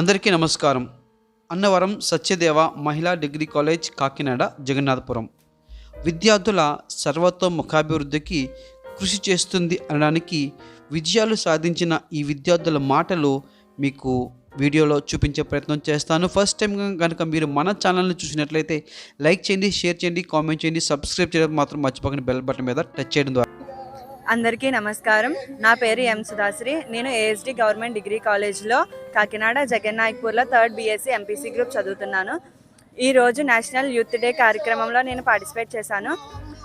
అందరికీ నమస్కారం. అన్నవరం సత్యదేవ మహిళా డిగ్రీ కాలేజ్ కాకినాడ జగన్నాథపురం. విద్యార్థుల సర్వతోముఖాభివృద్ధికి కృషి చేస్తుంది అనడానికి విజయాలు సాధించిన ఈ విద్యార్థుల మాటలు మీకు వీడియోలో చూపించే ప్రయత్నం చేస్తాను. ఫస్ట్ టైం కనుక మీరు మన ఛానల్ని చూసినట్లయితే లైక్ చేయండి షేర్ చేయండి కామెంట్ చేయండి సబ్స్క్రైబ్ చేయడం మాత్రం మర్చిపోకండి బెల్ బటన్ మీద టచ్ చేయడం ద్వారా. అందరికీ నమస్కారం. నా పేరు ఎం సుధాశ్రీ. నేను ఏఎస్డి గవర్నమెంట్ డిగ్రీ కాలేజ్లో కాకినాడ జగన్నాయక్పూర్లో థర్డ్ బీఎస్సీ ఎంపీసీ గ్రూప్ చదువుతున్నాను. ఈరోజు నేషనల్ యూత్ డే కార్యక్రమంలో నేను పార్టిసిపేట్ చేశాను.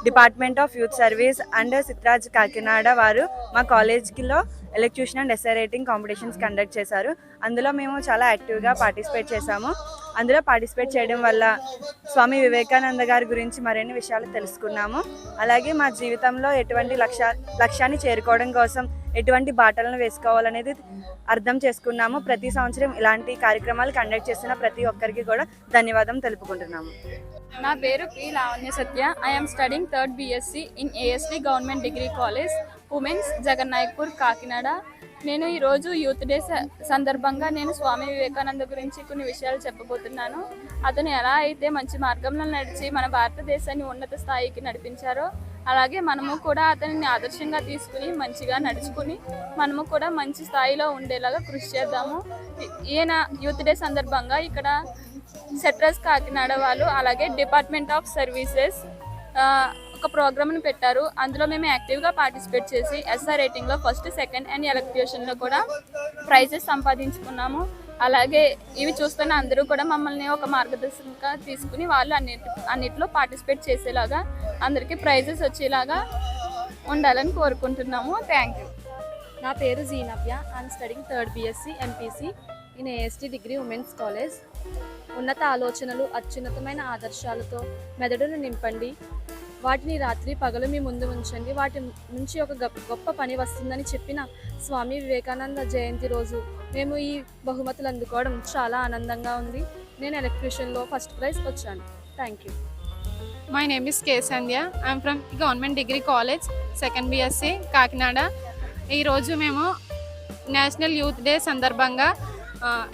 Department of youth service and సిత్రాజ్ Kakinada వారు మా కాలేజ్కిలో elocution and essay writing competitions conduct చేశారు. అందులో మేము చాలా యాక్టివ్గా పార్టిసిపేట్ చేశాము. అందులో పార్టిసిపేట్ చేయడం వల్ల స్వామి వివేకానంద గారి గురించి మరిన్ని విషయాలు తెలుసుకున్నాము. అలాగే మా జీవితంలో ఎటువంటి లక్ష్యా లక్ష్యాన్ని చేరుకోవడం కోసం ఎటువంటి బాటలను వేసుకోవాలనేది అర్థం చేసుకున్నాము. ప్రతి సంవత్సరం ఇలాంటి కార్యక్రమాలు కండక్ట్ చేసిన ప్రతి ఒక్కరికి కూడా ధన్యవాదం తెలుపుకుంటున్నాము. నా పేరు P. Lavanya Satya. I'm studying third BSc in ASV government degree college women's Jagannaickpur Kakinada నేను ఈరోజు యూత్ డే స- సందర్భంగా నేను స్వామి వివేకానంద గురించి కొన్ని విషయాలు చెప్పబోతున్నాను. అతను ఎలా అయితే మంచి మార్గంలో నడిచి మన భారతదేశాన్ని ఉన్నత స్థాయికి నడిపించారో అలాగే మనము కూడా అతనిని ఆదర్శంగా తీసుకుని మంచిగా నడుచుకుని మనము కూడా మంచి స్థాయిలో ఉండేలాగా కృషి చేద్దాము. ఈయన యూత్ డే సందర్భంగా ఇక్కడ సెట్రస్ కాకినాడ వాళ్ళు అలాగే డిపార్ట్మెంట్ ఆఫ్ సర్వీసెస్ ఒక ప్రోగ్రామ్ను పెట్టారు. అందులో మేము యాక్టివ్గా పార్టిసిపేట్ చేసి ఎస్ఆర్ రేటింగ్లో ఫస్ట్ సెకండ్ అండ్ ఎలక్ట్యూషన్లో కూడా ప్రైజెస్ సంపాదించుకున్నాము. అలాగే ఇవి చూస్తున్న అందరూ కూడా మమ్మల్ని ఒక మార్గదర్శకంగా తీసుకుని వాళ్ళు అన్నిటి అన్నిటిలో పార్టిసిపేట్ చేసేలాగా అందరికీ ప్రైజెస్ వచ్చేలాగా ఉండాలని కోరుకుంటున్నాము. థ్యాంక్ యూ నా పేరు Jeenavya. I'm studying third BSc MPC in AST degree women's college ఉన్నత ఆలోచనలు అత్యున్నతమైన ఆదర్శాలతో మెదడును నింపండి. వాటిని రాత్రి పగలు మీ ముందు ఉంచండి. వాటి నుంచి ఒక గొప్ప- గొప్ప పని వస్తుందని చెప్పిన స్వామి వివేకానంద జయంతి రోజు మేము ఈ బహుమతులు అందుకోవడం చాలా ఆనందంగా ఉంది. నేను ఎలక్ట్రీషియన్లో ఫస్ట్ ప్రైజ్ వచ్చాను. Thank you my name is K Sandhya I'm from government degree college second BSc Kakinada ఈరోజు మేము నేషనల్ యూత్ డే సందర్భంగా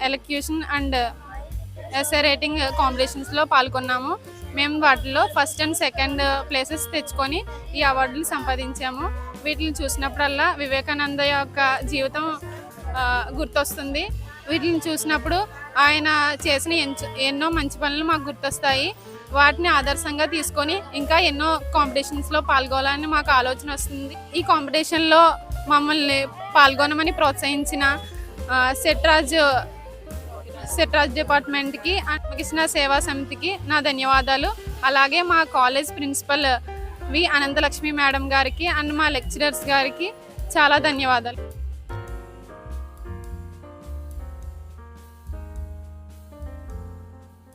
ఎలక్యూషన్ అండ్ ఎస్ఏ రేటింగ్ కాంపిటీషన్స్లో పాల్గొన్నాము. మేము వాటిలో ఫస్ట్ అండ్ సెకండ్ ప్లేసెస్ తెచ్చుకొని ఈ అవార్డులు సంపాదించాము. వీటిని చూసినప్పుడల్లా వివేకానంద యొక్క జీవితం గుర్తొస్తుంది. వీటిని చూసినప్పుడు ఆయన చేసిన ఎన్నో మంచి పనులు మాకు గుర్తొస్తాయి. వాటిని ఆదర్శంగా తీసుకొని ఇంకా ఎన్నో కాంపిటీషన్స్లో పాల్గొనాలని మాకు ఆలోచన వస్తుంది. ఈ కాంపిటీషన్లో మమ్మల్ని పాల్గొనమని ప్రోత్సహించిన సెట్రాజ్ సెట్రాజ్ డిపార్ట్మెంట్కి అండ్ కృష్ణ సేవా సమితికి నా ధన్యవాదాలు. అలాగే మా college principal V Anantalakshmi madam గారికి అండ్ మా లెక్చరర్స్ గారికి చాలా ధన్యవాదాలు.